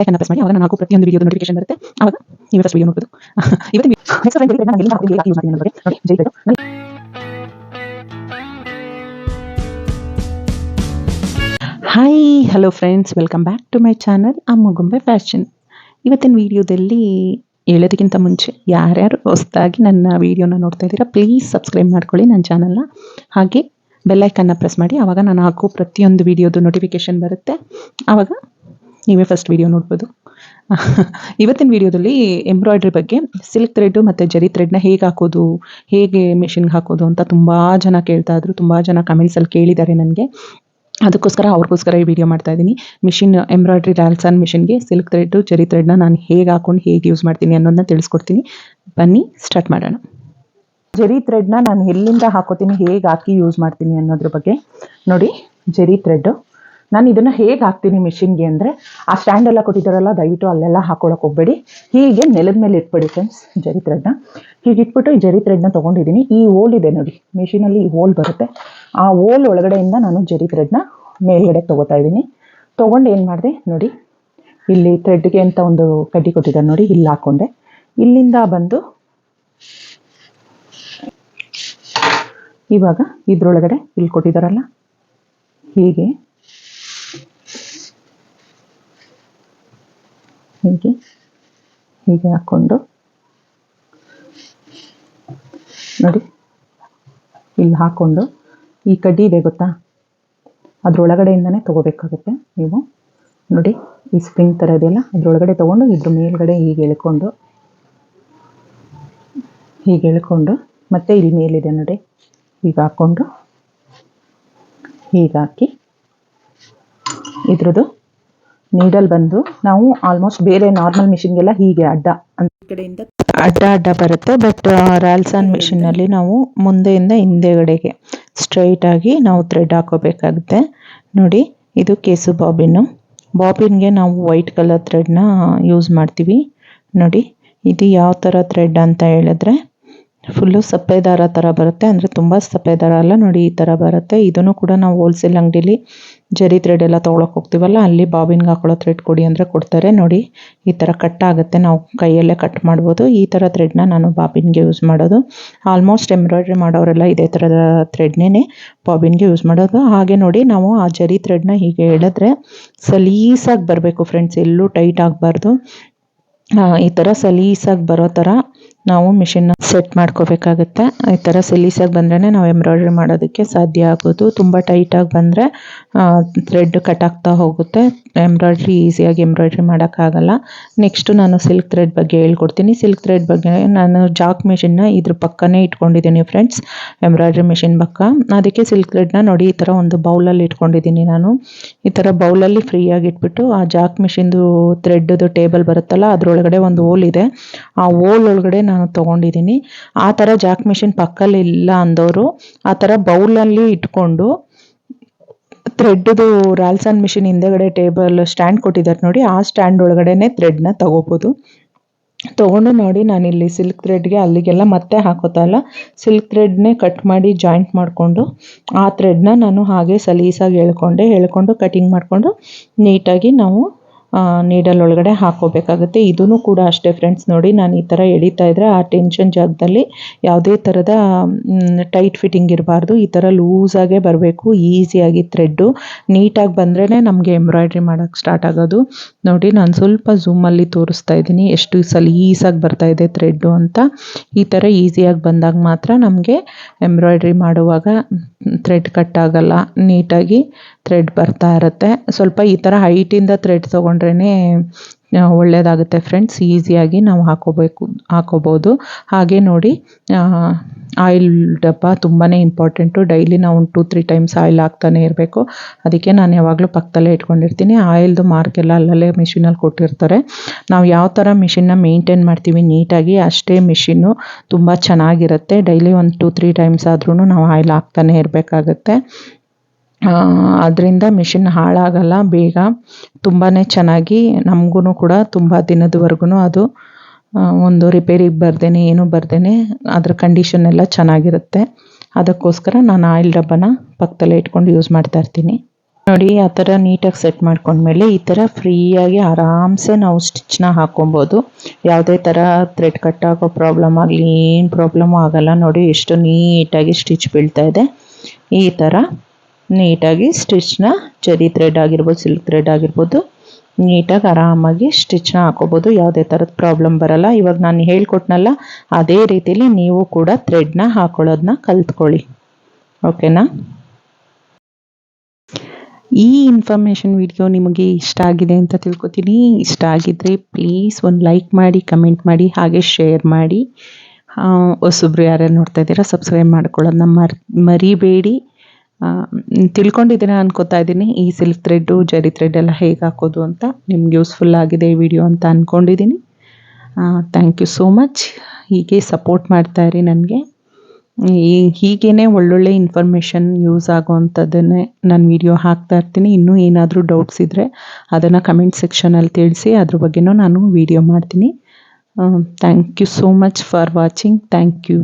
ಯಾಕನ್ನ press ಮಾಡಿ, ಅವಾಗ ನಾನು ಪ್ರತಿಯೊಂದು ವಿಡಿಯೋದ ನೋಟಿಫಿಕೇಶನ್ ಬರುತ್ತೆ. ಅವಾಗ ನೀವು ಫಸ್ಟ್ ವಿಡಿಯೋ ನೋಡಬಹುದು hi hello friends welcome back to my channel Ammagombe fashion ಇವತ್ತಿನ ವಿಡಿಯೋದಲ್ಲಿ ಹೇಳೋದಕ್ಕಿಂತ ಮುಂಚೆ ಯಾರ್ಯಾರು ಹೊಸದಾಗಿ ನನ್ನ ವಿಡಿಯೋನ ನೋಡ್ತಾ ಇದ್ದೀರಾ ಪ್ಲೀಸ್ ಸಬ್ಸ್ಕ್ರೈಬ್ ಮಾಡ್ಕೊಳ್ಳಿ ನನ್ನ ಚಾನಲ್ನ ಹಾಗೆ ಬೆಲ್ಲೈಕನ್ನ ಪ್ರೆಸ್ ಮಾಡಿ ಆವಾಗ ನಾನು ಹಾಕೋ ಪ್ರತಿಯೊಂದು ವಿಡಿಯೋದು ನೋಟಿಫಿಕೇಶನ್ ಬರುತ್ತೆ. ಆವಾಗ ನೀವೇ ಫಸ್ಟ್ ವಿಡಿಯೋ ನೋಡ್ಬೋದು. ಇವತ್ತಿನ ವಿಡಿಯೋದಲ್ಲಿ ಎಂಬ್ರಾಯ್ಡ್ರಿ ಬಗ್ಗೆ ಸಿಲ್ಕ್ ಥ್ರೆಡ್ ಮತ್ತು ಜರಿ ಥ್ರೆಡ್ನ ಹೇಗೆ ಹಾಕೋದು, ಹೇಗೆ ಮಿಷಿನ್ಗೆ ಹಾಕೋದು ಅಂತ ತುಂಬ ಜನ ಕೇಳ್ತಾ ಇದ್ರು, ತುಂಬ ಜನ ಕಮೆಂಟ್ಸಲ್ಲಿ ಕೇಳಿದ್ದಾರೆ ನನಗೆ. ಅದಕ್ಕೋಸ್ಕರ ಅವ್ರಿಗೋಸ್ಕರ ಈ ವಿಡಿಯೋ ಮಾಡ್ತಾ ಇದ್ದೀನಿ. ಮಿಷಿನ್ ಎಂಬ್ರಾಯ್ಡ್ರಿ ರ್ಯಾಲ್ಸನ್ ಮಿಷಿನ್ಗೆ ಸಿಲ್ಕ್ ಥ್ರೆಡ್ ಜರಿ ಥ್ರೆಡ್ನ ನಾನು ಹೇಗೆ ಹಾಕೊಂಡು ಹೇಗೆ ಯೂಸ್ ಮಾಡ್ತೀನಿ ಅನ್ನೋದನ್ನ ತಿಳಿಸ್ಕೊಡ್ತೀನಿ. ಬನ್ನಿ ಸ್ಟಾರ್ಟ್ ಮಾಡೋಣ. ಜರಿ ಥ್ರೆಡ್ನ ನಾನು ಎಲ್ಲಿಂದ ಹಾಕೋತೀನಿ, ಹೇಗೆ ಹಾಕಿ ಯೂಸ್ ಮಾಡ್ತೀನಿ ಅನ್ನೋದ್ರ ಬಗ್ಗೆ. ನೋಡಿ, ಜರಿ ಥ್ರೆಡ್ ನಾನು ಇದನ್ನು ಹೇಗೆ ಹಾಕ್ತೀನಿ ಮಿಷಿನ್ಗೆ ಅಂದರೆ, ಆ ಸ್ಟ್ಯಾಂಡ್ ಎಲ್ಲ ಕೊಟ್ಟಿದ್ದಾರಲ್ಲ, ದಯವಿಟ್ಟು ಅಲ್ಲೆಲ್ಲ ಹಾಕೊಳಕ್ಕೆ ಹೋಗಬೇಡಿ. ಹೀಗೆ ನೆಲದ ಮೇಲೆ ಇಟ್ಬಿಡಿ ಫ್ರೆಂಡ್ಸ್ ಜರಿ ಥ್ರೆಡ್ನ ಹೀಗೆ ಇಟ್ಬಿಟ್ಟು ಈ ಜರಿ ಥ್ರೆಡ್ನ ತೊಗೊಂಡಿದ್ದೀನಿ. ಈ ಹೋಲ್ ಇದೆ ನೋಡಿ ಮಿಷಿನಲ್ಲಿ ಈ ಹೋಲ್ ಬರುತ್ತೆ. ಆ ಹೋಲ್ ಒಳಗಡೆಯಿಂದ ನಾನು ಜರಿ ಥ್ರೆಡ್ನ ಮೇಲ್ಗಡೆ ತೊಗೋತಾ ಇದ್ದೀನಿ. ತೊಗೊಂಡು ಏನು ಮಾಡಿದೆ ನೋಡಿ, ಇಲ್ಲಿ ಥ್ರೆಡ್ಗೆ ಅಂತ ಒಂದು ಕಡ್ಡಿ ಕೊಟ್ಟಿದ್ದಾರೆ ನೋಡಿ, ಇಲ್ಲಿ ಹಾಕ್ಕೊಂಡೆ ಇಲ್ಲಿಂದ ಬಂದು, ಇವಾಗ ಇದ್ರೊಳಗಡೆ ಇಲ್ಲಿ ಕೊಟ್ಟಿದ್ದಾರಲ್ಲ, ಹೀಗೆ. ಹೀಗೆ ಹೀಗೆ ಹಾಕ್ಕೊಂಡು. ನೋಡಿ, ಇಲ್ಲಿ ಹಾಕ್ಕೊಂಡು. ಈ ಕಡ್ಡಿ ಇದೆ ಗೊತ್ತಾ? ಅದ್ರೊಳಗಡೆಯಿಂದನೇ ತೊಗೋಬೇಕಾಗುತ್ತೆ ನೀವು. ನೋಡಿ, ಈ ಸ್ಪ್ರಿಂಗ್ ಥರ ಇದೆಯಲ್ಲ, ಅದ್ರೊಳಗಡೆ ತೊಗೊಂಡು, ಇದ್ರ ಮೇಲ್ಗಡೆ ಹೀಗೆ ಎಳ್ಕೊಂಡು ಹೀಗೆ ಎಳ್ಕೊಂಡು, ಮತ್ತೆ ಇಲ್ಲಿ ಮೇಲಿದೆ ನೋಡಿ. ಈಗ ಹಾಕ್ಕೊಂಡು, ಹೀಗೆ ಹಾಕಿ, ಇದ್ರದ್ದು ನೀಡಲ್ ಬಂದು ನಾವು ಆಲ್ಮೋಸ್ಟ್ ಬೇರೆ ನಾರ್ಮಲ್ ಮಿಷಿನ್ಗೆಲ್ಲ ಹೀಗೆ ಅಡ್ಡ ಅಂತ ಕಡೆಯಿಂದ ಅಡ್ಡ ಅಡ್ಡ ಬರುತ್ತೆ ಬಟ್ ರಾಲ್ಸನ್ ಮಿಷಿನಲ್ಲಿ ನಾವು ಮುಂದೆಯಿಂದ ಹಿಂದೆಗಡೆಗೆ ಸ್ಟ್ರೈಟ್ ಆಗಿ ನಾವು ಥ್ರೆಡ್ ಹಾಕೋಬೇಕಾಗುತ್ತೆ. ನೋಡಿ ಇದು ಕೇಸು ಬಾಬಿನ್ ಬಾಬಿನ್ಗೆ ನಾವು ವೈಟ್ ಕಲರ್ ಥ್ರೆಡ್ನ ಯೂಸ್ ಮಾಡ್ತೀವಿ. ನೋಡಿ ಇದು ಯಾವ ಥರ ಥ್ರೆಡ್ ಅಂತ ಹೇಳಿದ್ರೆ ಫುಲ್ಲು ಸಪ್ಪೆ ದಾರ ಥರ ಬರುತ್ತೆ ಅಂದರೆ ತುಂಬ ಸಪ್ಪೆ ದಾರ ಅಲ್ಲ ನೋಡಿ ಈ ಥರ ಬರುತ್ತೆ. ಇದನ್ನು ಕೂಡ ನಾವು ಹೋಲ್ಸೇಲ್ ಅಂಗಡಿಲಿ ಜರಿ ಥ್ರೆಡ್ ಎಲ್ಲ ತೊಗೊಳಕ್ಕೆ ಹೋಗ್ತೀವಲ್ಲ, ಅಲ್ಲಿ ಬಾಬಿನ್ಗೆ ಹಾಕೊಳ್ಳೋ ಥ್ರೆಡ್ ಕೊಡಿ ಅಂದರೆ ಕೊಡ್ತಾರೆ. ನೋಡಿ, ಈ ಥರ ಕಟ್ ಆಗುತ್ತೆ. ನಾವು ಕೈಯಲ್ಲೇ ಕಟ್ ಮಾಡ್ಬೋದು. ಈ ಥರ ಥ್ರೆಡ್ನ ನಾನು ಬಾಬಿನ್ಗೆ ಯೂಸ್ ಮಾಡೋದು. ಆಲ್ಮೋಸ್ಟ್ ಎಂಬ್ರಾಯ್ಡ್ರಿ ಮಾಡೋರೆಲ್ಲ ಇದೇ ಥರದ ಥ್ರೆಡ್ನೇ ಬಾಬಿನ್ಗೆ ಯೂಸ್ ಮಾಡೋದು. ಹಾಗೆ ನೋಡಿ, ನಾವು ಆ ಜರಿ ಥ್ರೆಡ್ನ ಹೀಗೆ ಹೇಳಿದ್ರೆ ಸಲೀಸಾಗಿ ಬರಬೇಕು ಫ್ರೆಂಡ್ಸ್ ಎಲ್ಲೂ ಟೈಟ್ ಆಗಬಾರ್ದು. ಈ ಥರ ಸಲೀಸಾಗಿ ಬರೋ ಥರ ನಾವು ಮಿಷಿನ್ನ ಸೆಟ್ ಮಾಡ್ಕೋಬೇಕಾಗುತ್ತೆ. ಈ ಥರ ಸಿಲೀಸಾಗಿ ಬಂದ್ರೇ ನಾವು ಎಂಬ್ರಾಯ್ಡ್ರಿ ಮಾಡೋದಕ್ಕೆ ಸಾಧ್ಯ ಆಗೋದು. ತುಂಬ ಟೈಟಾಗಿ ಬಂದರೆ ಥ್ರೆಡ್ ಕಟ್ ಆಗ್ತಾ ಹೋಗುತ್ತೆ. ಎಂಬ್ರಾಯ್ಡ್ರಿ ಈಸಿಯಾಗಿ ಎಂಬ್ರಾಯ್ಡ್ರಿ ಮಾಡೋಕ್ಕಾಗಲ್ಲ. ನೆಕ್ಸ್ಟು ನಾನು ಸಿಲ್ಕ್ ಥ್ರೆಡ್ ಬಗ್ಗೆ ಹೇಳ್ಕೊಡ್ತೀನಿ. ಸಿಲ್ಕ್ ಥ್ರೆಡ್ ಬಗ್ಗೆ ನಾನು ಜಾಕ್ ಮಿಷಿನ್ನ ಇದ್ರ ಪಕ್ಕನೇ ಇಟ್ಕೊಂಡಿದ್ದೀನಿ ಫ್ರೆಂಡ್ಸ್ ಎಂಬ್ರಾಯ್ಡ್ರಿ ಮಿಷಿನ್ ಪಕ್ಕ. ಅದಕ್ಕೆ ಸಿಲ್ಕ್ ಥ್ರೆಡ್ನ ನೋಡಿ ಈ ಥರ ಒಂದು ಬೌಲಲ್ಲಿ ಇಟ್ಕೊಂಡಿದ್ದೀನಿ ನಾನು. ಈ ಥರ ಬೌಲಲ್ಲಿ ಫ್ರೀಯಾಗಿ ಇಟ್ಬಿಟ್ಟು, ಆ ಜಾಕ್ ಮಿಷಿನ್ದು ಥ್ರೆಡ್ದು ಟೇಬಲ್ ಬರುತ್ತಲ್ಲ, ಅದರೊಳಗಡೆ ಒಂದು ಹೋಲ್ ಇದೆ. ಆ ಹೋಲ್ ಒಳಗಡೆ ನಾನು ತೊಗೊಂಡಿದ್ದೀನಿ ಆ ಥರ ಜಾಕ್ ಮಿಷಿನ್ ಪಕ್ಕಲ್ಲಿ ಇಲ್ಲ ಅಂದವರು ಆ ಥರ ಬೌಲಲ್ಲಿ ಇಟ್ಕೊಂಡು ಥ್ರೆಡ್ದು ರಾಲ್ಸನ್ ಮಿಷಿನ್ ಹಿಂದೆಗಡೆ ಟೇಬಲ್ ಸ್ಟ್ಯಾಂಡ್ ಕೊಟ್ಟಿದ್ದಾರೆ ನೋಡಿ, ಆ ಸ್ಟ್ಯಾಂಡ್ ಒಳಗಡೆನೆ ಥ್ರೆಡ್ನ ತಗೋಬೋದು. ತೊಗೊಂಡು ನೋಡಿ, ನಾನಿಲ್ಲಿ ಸಿಲ್ಕ್ ಥ್ರೆಡ್ಗೆ ಅಲ್ಲಿಗೆಲ್ಲ ಮತ್ತೆ ಹಾಕೋತಾ ಇಲ್ಲ. ಸಿಲ್ಕ್ ಥ್ರೆಡ್ನೇ ಕಟ್ ಮಾಡಿ ಜಾಯಿಂಟ್ ಮಾಡಿಕೊಂಡು, ಆ ಥ್ರೆಡ್ನ ನಾನು ಹಾಗೆ ಸಲೀಸಾಗಿ ಹೇಳ್ಕೊಂಡೆ. ಹೇಳ್ಕೊಂಡು ಕಟಿಂಗ್ ಮಾಡಿಕೊಂಡು, ನೀಟಾಗಿ ನಾವು ನೀಡಲ್ ಒಳಗಡೆ ಹಾಕೋಬೇಕಾಗುತ್ತೆ. ಇದೂ ಕೂಡ ಅಷ್ಟೇ ಫ್ರೆಂಡ್ಸ್ ನೋಡಿ ನಾನು ಈ ಥರ ಎಳಿತಾ ಇದ್ದರೆ ಆ ಟೆನ್ಷನ್ ಜಾಗದಲ್ಲಿ ಯಾವುದೇ ಥರದ ಟೈಟ್ ಫಿಟ್ಟಿಂಗ್ ಇರಬಾರ್ದು. ಈ ಥರ ಲೂಸಾಗೇ ಬರಬೇಕು ಈಸಿಯಾಗಿ ಥ್ರೆಡ್ಡು ನೀಟಾಗಿ ಬಂದ್ರೇ ನಮಗೆ ಎಂಬ್ರಾಯ್ಡ್ರಿ ಮಾಡೋಕ್ಕೆ ಸ್ಟಾರ್ಟ್ ಆಗೋದು. ನೋಡಿ ನಾನು ಸ್ವಲ್ಪ ಝೂಮಲ್ಲಿ ತೋರಿಸ್ತಾ ಇದ್ದೀನಿ. ಎಷ್ಟು ಸಲೀಸಾಗಿ ಬರ್ತಾ ಇದೆ ಥ್ರೆಡ್ಡು ಅಂತ. ಈ ಥರ ಈಸಿಯಾಗಿ ಬಂದಾಗ ಮಾತ್ರ ನಮಗೆ ಎಂಬ್ರಾಯ್ಡ್ರಿ ಮಾಡುವಾಗ ಥ್ರೆಡ್ ಕಟ್ ಆಗಲ್ಲ. ನೀಟಾಗಿ ಥ್ರೆಡ್ ಬರ್ತಾ ಇರುತ್ತೆ. ಸ್ವಲ್ಪ ಈ ಥರ ಹೈಟಿಂದ ಥ್ರೆಡ್ ತೊಗೊಂಡ್ರೇ ಒಳ್ಳೆಯದಾಗುತ್ತೆ ಫ್ರೆಂಡ್ಸ್ ಈಸಿಯಾಗಿ ನಾವು ಹಾಕೋಬೇಕು, ಹಾಕೋಬೋದು. ಹಾಗೆ ನೋಡಿ ಆಯಿಲ್ ಡಬ್ಬ ತುಂಬಾ ಇಂಪಾರ್ಟೆಂಟು ಡೈಲಿ ನಾವು ಒಂದು ಟೂ ತ್ರೀ ಟೈಮ್ಸ್ ಆಯಿಲ್ ಹಾಕ್ತಾನೆ ಇರಬೇಕು. ಅದಕ್ಕೆ ನಾನು ಯಾವಾಗಲೂ ಪಕ್ಕದಲ್ಲೇ ಇಟ್ಕೊಂಡಿರ್ತೀನಿ. ಆಯಿಲ್ದು ಮಾರ್ಕೆಲ್ಲ ಅಲ್ಲಲ್ಲೇ ಮಿಷಿನಲ್ಲಿ ಕೊಟ್ಟಿರ್ತಾರೆ. ನಾವು ಯಾವ ಥರ ಮಿಷಿನ್ನ ಮೇಂಟೈನ್ ಮಾಡ್ತೀವಿ ನೀಟಾಗಿ, ಅಷ್ಟೇ ಮಿಷಿನ್ನು ತುಂಬ ಚೆನ್ನಾಗಿರುತ್ತೆ. ಡೈಲಿ ಒಂದು ಟೂ ತ್ರೀ ಟೈಮ್ಸ್ ಆದ್ರೂ ನಾವು ಆಯಿಲ್ ಹಾಕ್ತಾನೆ ಇರಬೇಕಾಗತ್ತೆ. ಅದರಿಂದ ಮಿಷಿನ್ ಹಾಳಾಗಲ್ಲ, ಬೇಗ. ತುಂಬಾ ಚೆನ್ನಾಗಿ ನಮಗೂ ಕೂಡ ತುಂಬ ದಿನದವರೆಗೂ ಅದು ಒಂದು ರಿಪೇರಿಗೆ ಬರ್ದೇ ಏನೂ ಬರ್ದೇ ಅದ್ರ ಕಂಡೀಷನ್ ಎಲ್ಲ ಚೆನ್ನಾಗಿರುತ್ತೆ. ಅದಕ್ಕೋಸ್ಕರ ನಾನು ಆಯಿಲ್ ಡಬ್ಬನ ಪಕ್ಕದಲ್ಲೇ ಇಟ್ಕೊಂಡು ಯೂಸ್ ಮಾಡ್ತಾ ಇರ್ತೀನಿ. ನೋಡಿ, ಆ ಥರ ನೀಟಾಗಿ ಸೆಟ್ ಮಾಡ್ಕೊಂಡ್ಮೇಲೆ ಈ ಥರ ಫ್ರೀಯಾಗಿ ಆರಾಮ್ಸೆ ನಾವು ಸ್ಟಿಚ್ನ ಹಾಕ್ಕೊಬೋದು. ಯಾವುದೇ ಥರ ಥ್ರೆಡ್ ಕಟ್ ಆಗೋ ಪ್ರಾಬ್ಲಮ್ ಆಗಲಿ, ಏನು ಪ್ರಾಬ್ಲಮ್ ಆಗಲ್ಲ. ನೋಡಿ, ಎಷ್ಟು ನೀಟಾಗಿ ಸ್ಟಿಚ್ ಬೀಳ್ತಾ ಇದೆ. ಈ ಥರ ನೀಟಾಗಿ ಸ್ಟಿಚ್ನ ಜರಿ ಥ್ರೆಡ್ ಆಗಿರ್ಬೋದು ಸಿಲ್ಕ್ ಥ್ರೆಡ್ ಆಗಿರ್ಬೋದು, ನೀಟಾಗಿ ಆರಾಮಾಗಿ ಸ್ಟಿಚ್ನ ಹಾಕೋಬೋದು. ಯಾವುದೇ ಥರದ ಪ್ರಾಬ್ಲಮ್ ಬರಲ್ಲ. ಇವಾಗ ನಾನು ಹೇಳ್ಕೊಟ್ನಲ್ಲ, ಅದೇ ರೀತಿಲಿ ನೀವು ಕೂಡ ಥ್ರೆಡ್ನ ಹಾಕೊಳ್ಳೋದನ್ನ ಕಲ್ತ್ಕೊಳ್ಳಿ. ಓಕೆನಾ? ಈ ಇನ್ಫಾರ್ಮೇಷನ್ ವಿಡಿಯೋ ನಿಮಗೆ ಇಷ್ಟ ಆಗಿದೆ ಅಂತ ತಿಳ್ಕೊತೀನಿ. ಇಷ್ಟ ಆಗಿದ್ರೆ ಪ್ಲೀಸ್ ಒಂದು ಲೈಕ್ ಮಾಡಿ ಕಮೆಂಟ್ ಮಾಡಿ, ಹಾಗೆ ಶೇರ್ ಮಾಡಿ. ಹೊಸಬ್ರು ಯಾರ್ಯಾರು ನೋಡ್ತಾ ಇದ್ದೀರಾ ಸಬ್ಸ್ಕ್ರೈಬ್ ಮಾಡ್ಕೊಳ್ಳೋದನ್ನ ಮರ್, ಮರಿಬೇಡಿ. ತಿಳ್ಕೊಂಡಿದ್ದೀರಾ ಅನ್ಕೋತಾ ಇದ್ದೀನಿ. ಈ ಸಿಲ್ಕ್ ಥ್ರೆಡ್ಡು ಜರಿ ಥ್ರೆಡ್ ಎಲ್ಲ ಹೇಗೆ ಹಾಕೋದು ಅಂತ ನಿಮ್ಗೆ ಯೂಸ್ಫುಲ್ ಆಗಿದೆ ಈ ವಿಡಿಯೋ ಅಂತ ಅಂದ್ಕೊಂಡಿದ್ದೀನಿ ಥ್ಯಾಂಕ್ ಯು ಸೋ ಮಚ್ ಹೀಗೆ ಸಪೋರ್ಟ್ ಮಾಡ್ತಾ ಇರಿ ನನಗೆ. ಈ ಹೀಗೇ ಒಳ್ಳೊಳ್ಳೆ ಇನ್ಫಾರ್ಮೇಷನ್ ಯೂಸ್ ಆಗೋವಂಥದ್ದನ್ನೇ ನಾನು ವಿಡಿಯೋ ಹಾಕ್ತಾ ಇರ್ತೀನಿ. ಇನ್ನೂ ಏನಾದರೂ ಡೌಟ್ಸ್ ಇದ್ದರೆ ಅದನ್ನು ಕಮೆಂಟ್ ಸೆಕ್ಷನಲ್ಲಿ ತಿಳಿಸಿ, ಅದ್ರ ಬಗ್ಗೆನೂ ನಾನು ವಿಡಿಯೋ ಮಾಡ್ತೀನಿ. Thank you so much for watching thank you